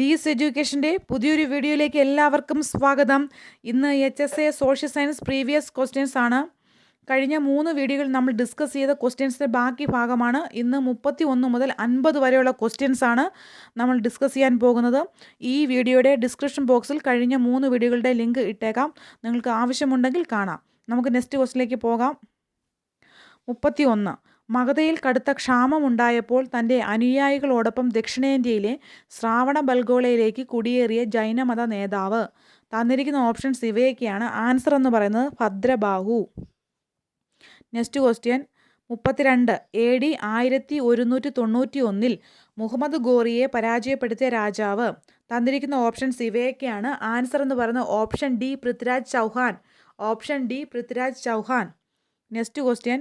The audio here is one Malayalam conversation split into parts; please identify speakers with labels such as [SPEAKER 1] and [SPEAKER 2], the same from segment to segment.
[SPEAKER 1] ഡീസ് എഡ്യൂക്കേഷൻ്റെ പുതിയൊരു വീഡിയോയിലേക്ക് എല്ലാവർക്കും സ്വാഗതം ഇന്ന് H S A social science previous questions ആണ് കഴിഞ്ഞ മൂന്ന് വീഡിയോകൾ നമ്മൾ ഡിസ്കസ് ചെയ്ത ക്വസ്റ്റ്യൻസിൻ്റെ ബാക്കി ഭാഗമാണ് ഇന്ന് മുപ്പത്തി ഒന്ന് മുതൽ അൻപത് വരെയുള്ള ക്വസ്റ്റ്യൻസ് ആണ് നമ്മൾ ഡിസ്കസ് ചെയ്യാൻ പോകുന്നത് ഈ വീഡിയോയുടെ ഡിസ്ക്രിപ്ഷൻ ബോക്സിൽ കഴിഞ്ഞ മൂന്ന് വീഡിയോകളുടെ ലിങ്ക് ഇട്ടേക്കാം നിങ്ങൾക്ക് ആവശ്യമുണ്ടെങ്കിൽ കാണാം നമുക്ക് നെക്സ്റ്റ് ക്വസ്റ്റിലേക്ക് പോകാം മുപ്പത്തി ഒന്ന് മഗധയിൽ കടുത്ത ക്ഷാമമുണ്ടായപ്പോൾ തൻ്റെ അനുയായികളോടൊപ്പം ദക്ഷിണേന്ത്യയിലെ ശ്രാവണ ബൽഗോളയിലേക്ക് കുടിയേറിയ ജൈനമത നേതാവ് തന്നിരിക്കുന്ന ഓപ്ഷൻസ് ഇവയൊക്കെയാണ് ആൻസർ എന്ന് പറയുന്നത് ഭദ്രബാഹു നെക്സ്റ്റ് ക്വസ്റ്റ്യൻ മുപ്പത്തിരണ്ട് എ ഡി ആയിരത്തി ഒരുന്നൂറ്റി തൊണ്ണൂറ്റി ഒന്നിൽ മുഹമ്മദ് ഗോറിയെ പരാജയപ്പെടുത്തിയ രാജാവ് തന്നിരിക്കുന്ന ഓപ്ഷൻസ് ഇവയൊക്കെയാണ് ആൻസർ എന്ന് പറയുന്നത് option D Prithviraj Chauhan option D Prithviraj Chauhan next question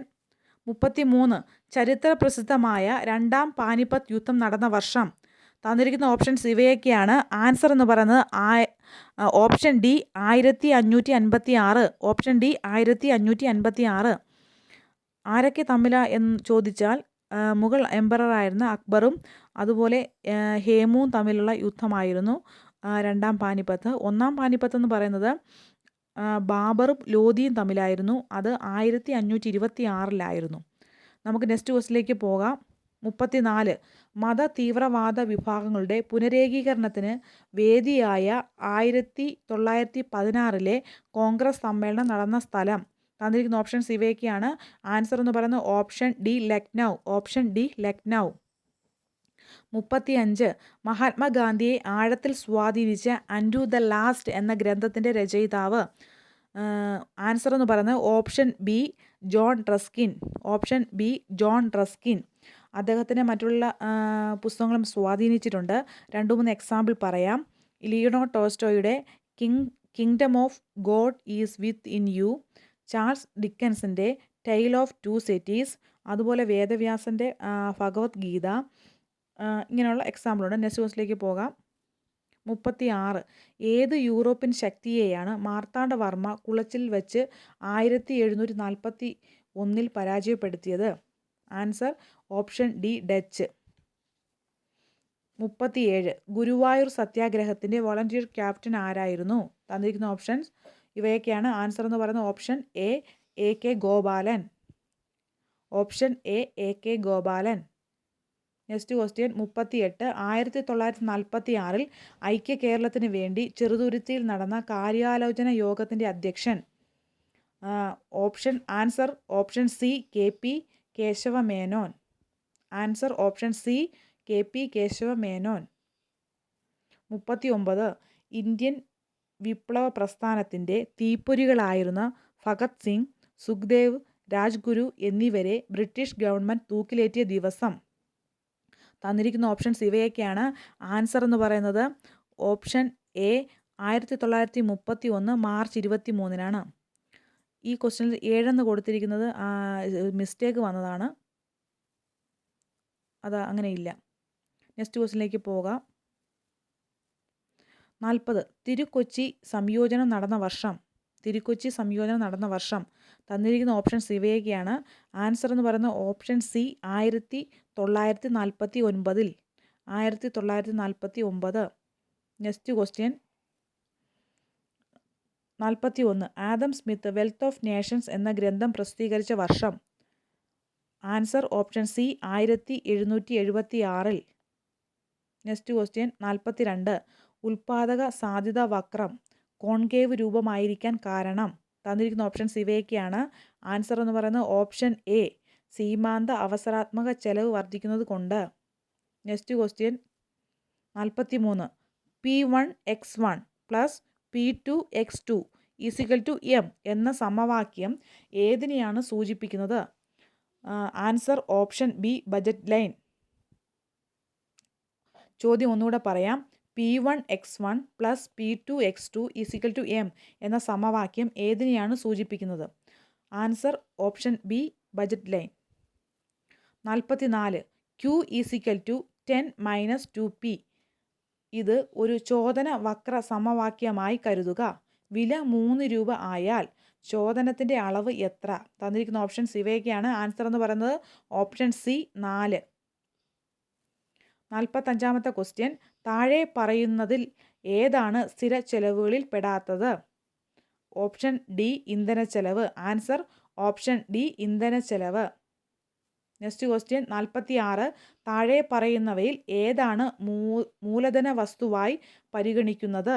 [SPEAKER 1] മുപ്പത്തിമൂന്ന് ചരിത്ര പ്രസിദ്ധമായ രണ്ടാം പാനിപ്പത്ത് യുദ്ധം നടന്ന വർഷം തന്നിരിക്കുന്ന ഓപ്ഷൻസ് ഇവയൊക്കെയാണ് ആൻസർ എന്ന് പറയുന്നത് ആ ഓപ്ഷൻ ഡി ആയിരത്തി അഞ്ഞൂറ്റി അൻപത്തി ആറ് ഓപ്ഷൻ ഡി ആയിരത്തി അഞ്ഞൂറ്റി അൻപത്തി ആറ് ആരൊക്കെ തമ്മിലാ എന്ന് ചോദിച്ചാൽ മുഗൾ എംപറായിരുന്ന അക്ബറും അതുപോലെ ഹേമുവും തമ്മിലുള്ള യുദ്ധമായിരുന്നു രണ്ടാം പാനിപ്പത്ത് ഒന്നാം പാനിപ്പത്ത് എന്ന് പറയുന്നത് ബാബറും ലോധിയും തമ്മിലായിരുന്നു അത് ആയിരത്തി അഞ്ഞൂറ്റി ഇരുപത്തി ആറിലായിരുന്നു നമുക്ക് നെക്സ്റ്റ് ക്വസ്റ്റിലേക്ക് പോകാം മുപ്പത്തിനാല് മത തീവ്രവാദ വിഭാഗങ്ങളുടെ പുനരേകീകരണത്തിന് വേദിയായ ആയിരത്തി തൊള്ളായിരത്തി പതിനാറിലെ കോൺഗ്രസ് സമ്മേളനം നടന്ന സ്ഥലം തന്നിരിക്കുന്ന ഓപ്ഷൻസ് ഇവയൊക്കെയാണ് ആൻസർ എന്ന് പറയുന്നത് option D Lucknow option D Lucknow മുപ്പത്തിയഞ്ച് മഹാത്മാഗാന്ധിയെ ആഴത്തിൽ സ്വാധീനിച്ച അൻഡു ദ ലാസ്റ്റ് എന്ന ഗ്രന്ഥത്തിൻ്റെ രചയിതാവ് ആൻസർ എന്ന് പറയുന്നത് option B John Ruskin option B John Ruskin അദ്ദേഹത്തിൻ്റെ മറ്റുള്ള പുസ്തകങ്ങളും സ്വാധീനിച്ചിട്ടുണ്ട് രണ്ടു മൂന്ന് എക്സാമ്പിൾ പറയാം ലിയോണോ ടോസ്റ്റോയുടെ king kingdom of God is within you Charles ഡിക്കൻസിൻ്റെ ടൈൽ ഓഫ് ടു സിറ്റീസ് അതുപോലെ വേദവ്യാസൻ്റെ ഭഗവത്ഗീത ഇങ്ങനെയുള്ള എക്സാമ്പിളുണ്ട് നെക്സ്റ്റ് ക്വസ്റ്റിലേക്ക് പോകാം മുപ്പത്തി ആറ് ഏത് യൂറോപ്യൻ ശക്തിയെയാണ് മാർത്താണ്ഡവർമ്മ കുളച്ചിൽ വെച്ച് ആയിരത്തി എഴുന്നൂറ്റി നാൽപ്പത്തി ഒന്നിൽ പരാജയപ്പെടുത്തിയത് ആൻസർ ഓപ്ഷൻ ഡി ഡച്ച് മുപ്പത്തിയേഴ് ഗുരുവായൂർ സത്യാഗ്രഹത്തിൻ്റെ വോളണ്ടിയർ ക്യാപ്റ്റൻ ആരായിരുന്നു തന്നിരിക്കുന്ന ഓപ്ഷൻസ് ഇവയൊക്കെയാണ് ആൻസർ എന്ന് പറയുന്ന option A A K Gopalan option A A K Gopalan next question എട്ട് ആയിരത്തി തൊള്ളായിരത്തി നാൽപ്പത്തി ആറിൽ ഐക്യ കേരളത്തിന് വേണ്ടി ചെറുതുരുത്തിയിൽ നടന്ന കാര്യാലോചന യോഗത്തിൻ്റെ അധ്യക്ഷൻ option answer option C K P Keshava Menon answer option C K P Keshava Menon മുപ്പത്തി ഒമ്പത് ഇന്ത്യൻ വിപ്ലവ പ്രസ്ഥാനത്തിൻ്റെ തീപ്പൊരികളായിരുന്ന ഭഗത് സിംഗ് സുഖ്ദേവ് രാജ്ഗുരു എന്നിവരെ ബ്രിട്ടീഷ് ഗവൺമെൻറ് തൂക്കിലേറ്റിയ ദിവസം തന്നിരിക്കുന്ന ഓപ്ഷൻസ് ഇവയൊക്കെയാണ് ആൻസർ എന്ന് പറയുന്നത് ഓപ്ഷൻ എ ആയിരത്തി തൊള്ളായിരത്തി മുപ്പത്തി ഒന്ന് മാർച്ച് ഇരുപത്തി മൂന്നിനാണ് ഈ ക്വസ്റ്റ്യനിൽ ഏഴെന്ന് കൊടുത്തിരിക്കുന്നത് മിസ്റ്റേക്ക് വന്നതാണ് അത് അങ്ങനെയില്ല നെക്സ്റ്റ് ക്വസ്റ്റ്യനിലേക്ക് പോകാം നാൽപ്പത് തിരുക്കൊച്ചി സംയോജനം നടന്ന വർഷം തിരുക്കൊച്ചി സംയോജനം നടന്ന വർഷം തന്നിരിക്കുന്ന ഓപ്ഷൻസ് ഇവയൊക്കെയാണ് ആൻസർ എന്ന് പറയുന്ന ഓപ്ഷൻ സി ആയിരത്തി തൊള്ളായിരത്തി നാൽപ്പത്തി ഒൻപതിൽ ആയിരത്തി തൊള്ളായിരത്തി നാൽപ്പത്തി ഒമ്പത് നെക്സ്റ്റ് ക്വസ്റ്റ്യൻ നാൽപ്പത്തി ഒന്ന് Adam Smith wealth of nations എന്ന ഗ്രന്ഥം പ്രസിദ്ധീകരിച്ച വർഷം ആൻസർ ഓപ്ഷൻ സി ആയിരത്തി എഴുന്നൂറ്റി എഴുപത്തി ആറിൽ നെക്സ്റ്റ് ക്വസ്റ്റ്യൻ നാൽപ്പത്തി രണ്ട് ഉൽപാദക സാധ്യത വക്രം കോൺകേവ് രൂപമായിരിക്കാൻ കാരണം തന്നിരിക്കുന്ന ഓപ്ഷൻസ് ഇവയൊക്കെയാണ് ആൻസർ എന്ന് പറയുന്നത് ഓപ്ഷൻ എ സീമാന്ത അവസരാത്മക ചെലവ് വർദ്ധിക്കുന്നത് കൊണ്ട് നെക്സ്റ്റ് ക്വസ്റ്റ്യൻ നാൽപ്പത്തി മൂന്ന് P one X one plus P two X two is equal to M എന്ന സമവാക്യം ഏതിനെയാണ് സൂചിപ്പിക്കുന്നത് answer option B budget line ചോദ്യം ഒന്നുകൂടെ പറയാം P one X one plus P two X two is equal to M എന്ന സമവാക്യം ഏതിനെയാണ് സൂചിപ്പിക്കുന്നത് answer option B budget line നാൽപ്പത്തിനാല് Q is equal to ten minus two P ഇത് ഒരു ചോദന വക്ര സമവാക്യമായി കരുതുക വില മൂന്ന് രൂപ ആയാൽ ചോദനത്തിൻ്റെ അളവ് എത്ര തന്നിരിക്കുന്ന ഓപ്ഷൻസ് ഇവയൊക്കെയാണ് ആൻസർ എന്ന് പറയുന്നത് ഓപ്ഷൻ സി നാല് നാൽപ്പത്തഞ്ചാമത്തെ ക്വസ്റ്റ്യൻ താഴെ പറയുന്നതിൽ ഏതാണ് സ്ഥിര ചെലവുകളിൽ പെടാത്തത് ഓപ്ഷൻ ഡി ഇന്ധന ചെലവ് ആൻസർ ഓപ്ഷൻ ഡി ഇന്ധന ചെലവ് നെക്സ്റ്റ് ക്വസ്റ്റ്യൻ നാൽപ്പത്തി ആറ് താഴെ പറയുന്നവയിൽ ഏതാണ് മൂ മൂലധന വസ്തുവായി പരിഗണിക്കുന്നത്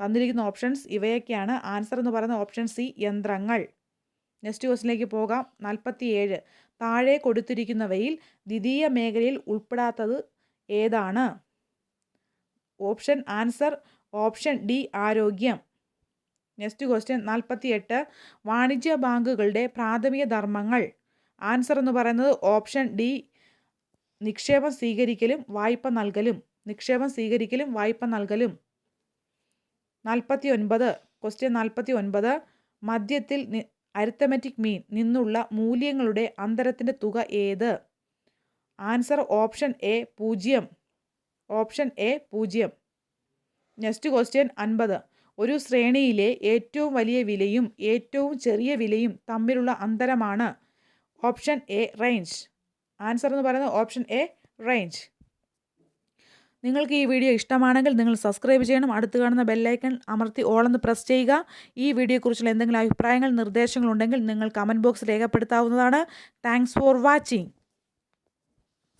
[SPEAKER 1] തന്നിരിക്കുന്ന ഓപ്ഷൻസ് ഇവയൊക്കെയാണ് ആൻസർ എന്ന് പറയുന്ന ഓപ്ഷൻ സി യന്ത്രങ്ങൾ നെക്സ്റ്റ് ക്വസ്റ്റിനിലേക്ക് പോകാം നാൽപ്പത്തി ഏഴ് താഴെ കൊടുത്തിരിക്കുന്നവയിൽ ദ്വിതീയ മേഖലയിൽ ഉൾപ്പെടാത്തത് ഏതാണ് ഓപ്ഷൻ ആൻസർ ഓപ്ഷൻ ഡി ആരോഗ്യം നെക്സ്റ്റ് ക്വസ്റ്റ്യൻ നാൽപ്പത്തിയെട്ട് വാണിജ്യ ബാങ്കുകളുടെ പ്രാഥമിക ധർമ്മങ്ങൾ ആൻസർ എന്ന് പറയുന്നത് ഓപ്ഷൻ ഡി നിക്ഷേപം സ്വീകരിക്കലും വായ്പ നൽകലും നിക്ഷേപം സ്വീകരിക്കലും വായ്പ നൽകലും നാൽപ്പത്തി ഒൻപത് ക്വസ്റ്റ്യൻ നാൽപ്പത്തി ഒൻപത് മദ്യത്തിൽ അരിത്തമെറ്റിക് മീൻ നിന്നുള്ള മൂല്യങ്ങളുടെ അന്തരത്തിൻ്റെ തുക ഏത് ആൻസർ ഓപ്ഷൻ എ പൂജ്യം ഓപ്ഷൻ എ പൂജ്യം നെക്സ്റ്റ് ക്വസ്റ്റ്യൻ അൻപത് ഒരു ശ്രേണിയിലെ ഏറ്റവും വലിയ വിലയും ഏറ്റവും ചെറിയ വിലയും തമ്മിലുള്ള അന്തരമാണ് ഓപ്ഷൻ എ റേഞ്ച് ആൻസർ എന്ന് പറയുന്നത് ഓപ്ഷൻ എ റേഞ്ച് നിങ്ങൾക്ക് ഈ വീഡിയോ ഇഷ്ടമാണെങ്കിൽ നിങ്ങൾ സബ്സ്ക്രൈബ് ചെയ്യണം അടുത്ത് കാണുന്ന ബെല്ലൈക്കൺ അമർത്തി ഓളെന്ന് പ്രസ് ചെയ്യുക ഈ വീഡിയോയെക്കുറിച്ചുള്ള എന്തെങ്കിലും അഭിപ്രായങ്ങൾ നിർദ്ദേശങ്ങളുണ്ടെങ്കിൽ നിങ്ങൾ കമൻറ്റ് ബോക്സ് രേഖപ്പെടുത്താവുന്നതാണ് താങ്ക്സ് ഫോർ വാച്ചിങ്